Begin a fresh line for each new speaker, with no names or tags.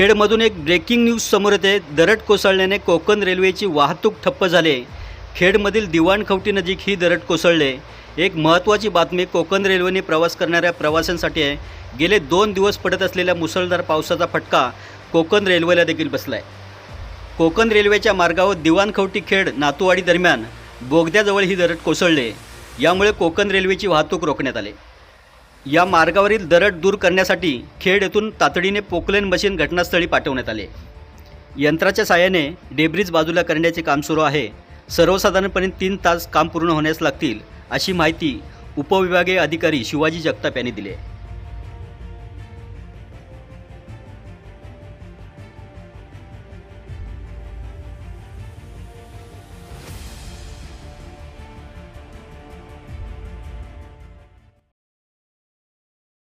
खेडमधून एक breaking news समोर येते. दरड कोसळल्याने कोकण रेल्वेची वाहतूक ठप्प झाली. खेडमधील दिवाणखवटी नजीक ही दरड कोसळले. एक महत्त्वाची बातमी कोकण रेल्वेने प्रवास करणाऱ्या प्रवाशांसाठी आहे. गेले दोन दिवस पडत असलेल्या मुसळधार पावसाचा फटका कोकण रेल्वेला देखील बसला आहे कोकण रेल्वेच्या मार्गावर दिवाणखवटी खेड नातूवाडी दरम्यान बोगद्याजवळ ही दरड कोसळले. यामुळे कोकण रेल्वेची वाहतूक रोखण्यात आली. या मार्गावरील दरड दूर करण्यासाठी खेड येथून तातडीने पोकलेन मशीन घटनास्थळी पाठवण्यात आले. यंत्राच्या साहाय्याने डेब्रिज बाजूला करण्याचे काम सुरू आहे. सर्वसाधारणपणे तीन तास काम पूर्ण होण्यास लागतील अशी माहिती उपविभागीय अधिकारी शिवाजी जगताप यांनी दिली आहे.